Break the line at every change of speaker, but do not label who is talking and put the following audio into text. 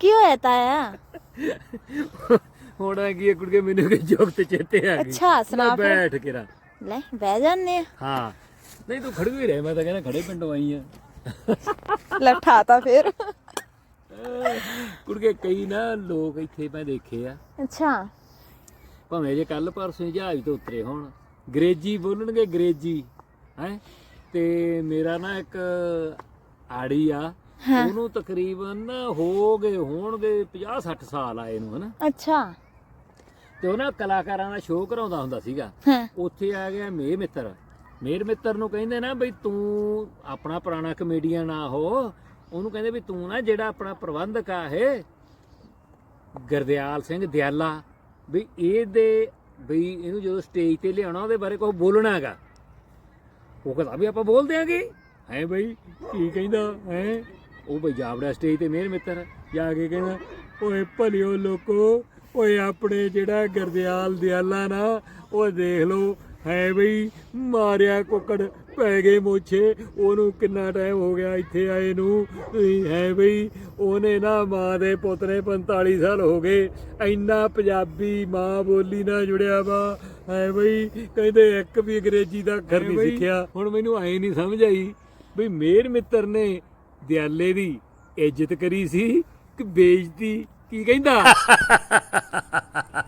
ਕੀ ਹੋਇਆ ਤਾਇਆ?
ਹੁਣ ਆ ਕੀ ਕੁੜਕੇ ਮੈਨੂੰ ਕਿ ਜੋਗ ਤੇ ਚੇਤੇ ਆ ਗਈ।
ਅੱਛਾ, ਸੁਣਾ
ਮੈਂ
ਫਿਰ।
ਬੈਠ ਕੇ ਰਾ
ਲੈ ਬਹਿ ਜਾਂਦੇ ਆ।
ਹਾਂ। ਨਹੀਂ ਤੂੰ ਖੜੂ ਹੀ ਰਹਿ ਮੈਂ ਤਾਂ ਕਹਿੰਦਾ ਖੜੇ ਪਿੰਡੋਂ ਆਈ ਆ।
ਲੈ ਠਾਤਾ ਫੇਰ।
ਕੁੜਕੇ ਕਈ ਨਾ ਲੋਕ ਇੱਥੇ ਮੈਂ ਦੇਖੇ ਆ।
ਅੱਛਾ।
ਭਾਵੇਂ ਜੇ ਕੱਲ ਪਰਸੋਂ ਹੀ ਜਹਾਜ਼ ਤੋਂ ਉਤਰੇ ਹੋਣ। ਅੰਗਰੇਜ਼ੀ ਬੋਲਣਗੇ ਅੰਗਰੇਜ਼ੀ ਹੈ? ਤੇ ਮੇਰਾ ਨਾ ਇੱਕ ਆੜੀ ਆ ਉਹਨੂੰ ਤਕਰੀਬਨ ਹੋ ਗਏ ਹੋਣਗੇ 50 60 ਸਾਲ ਆਏ ਨੂੰ ਹਨਾ?
ਅੱਛਾ।
ਤੇ ਉਹ ਨਾ ਕਲਾਕਾਰਾਂ ਦਾ ਸ਼ੋਅ ਕਰਾਉਂਦਾ ਹੁੰਦਾ ਸੀਗਾ।
ਹਾਂ।
ਉੱਥੇ ਆ ਗਿਆ ਮੇਰ ਮਿੱਤਰ। ਮੇਰ ਮਿੱਤਰ ਨੂੰ ਕਹਿੰਦੇ ਨਾ ਬਈ ਤੂੰ ਆਪਣਾ ਪੁਰਾਣਾ ਕਮੇਡੀਅਨ ਆ ਹੋ ਉਹਨੂੰ ਕਹਿੰਦੇ ਵੀ ਤੂੰ ਨਾ ਜਿਹੜਾ ਆਪਣਾ ਪ੍ਰਬੰਧਕ ਆ ਇਹ ਗੁਰਦਿਆਲ ਸਿੰਘ ਦਿਆਲਾ ਵੀ ਇਹਦੇ ਵੀ ਇਹਨੂੰ ਜਦੋਂ ਸਟੇਜ ਤੇ ਲਿਆਉਣਾ ਉਹਦੇ ਬਾਰੇ ਕੁਝ ਬੋਲਣਾ ਹੈਗਾ। ਉਹ ਕਹਿੰਦਾ ਵੀ ਆਪਾਂ ਬੋਲ ਦਿਆਂਗੇ। ਹੈ ਬਈ ਕੀ ਕਹਿੰਦਾ? ਹੈ? ਉਹ ਬਈ ਜਾਵੜਾ ਸਟੇਜ ਤੇ ਮੇਰ ਮਿੱਤਰ ਜਾ ਕੇ ਕਹਿੰਦਾ ਓਏ ਭਲਿਓ ਲੋਕੋ ਓਏ ਆਪਣੇ ਜਿਹੜਾ ਗੁਰਦਿਆਲ ਦਿਆਲਾ ਨਾ ਉਹ ਦੇਖ ਲਓ ਹੈ ਬਈ ਮਾਰਿਆ ਕੁੱਕੜ ਪੈ ਗਏ ਮੋਛੇ ਉਹਨੂੰ ਕਿੰਨਾ ਟਾਈਮ ਹੋ ਗਿਆ ਇੱਥੇ ਆਏ ਨੂੰ ਤੁਸੀਂ ਹੈ ਬਈ ਉਹਨੇ ਨਾ ਮਾਂ ਦੇ ਪੁੱਤ ਨੇ 45 ਸਾਲ ਹੋ ਗਏ ਇੰਨਾ ਪੰਜਾਬੀ ਮਾਂ ਬੋਲੀ ਨਾਲ ਜੁੜਿਆ ਵਾ ਹੈ ਬਈ ਕਹਿੰਦੇ ਇੱਕ ਵੀ ਅੰਗਰੇਜ਼ੀ ਦਾ ਅੱਖਰ ਨਹੀਂ ਸਿੱਖਿਆ। ਹੁਣ ਮੈਨੂੰ ਐ ਨਹੀਂ ਸਮਝ ਆਈ ਵੀ ਮੇਰ ਮਿੱਤਰ ਨੇ ਦਿਆਲੇ ਦੀ ਇੱਜ਼ਤ ਕਰੀ ਸੀ ਕਿ ਬੇਇੱਜ਼ਤੀ ਕੀ ਕਹਿੰਦਾ?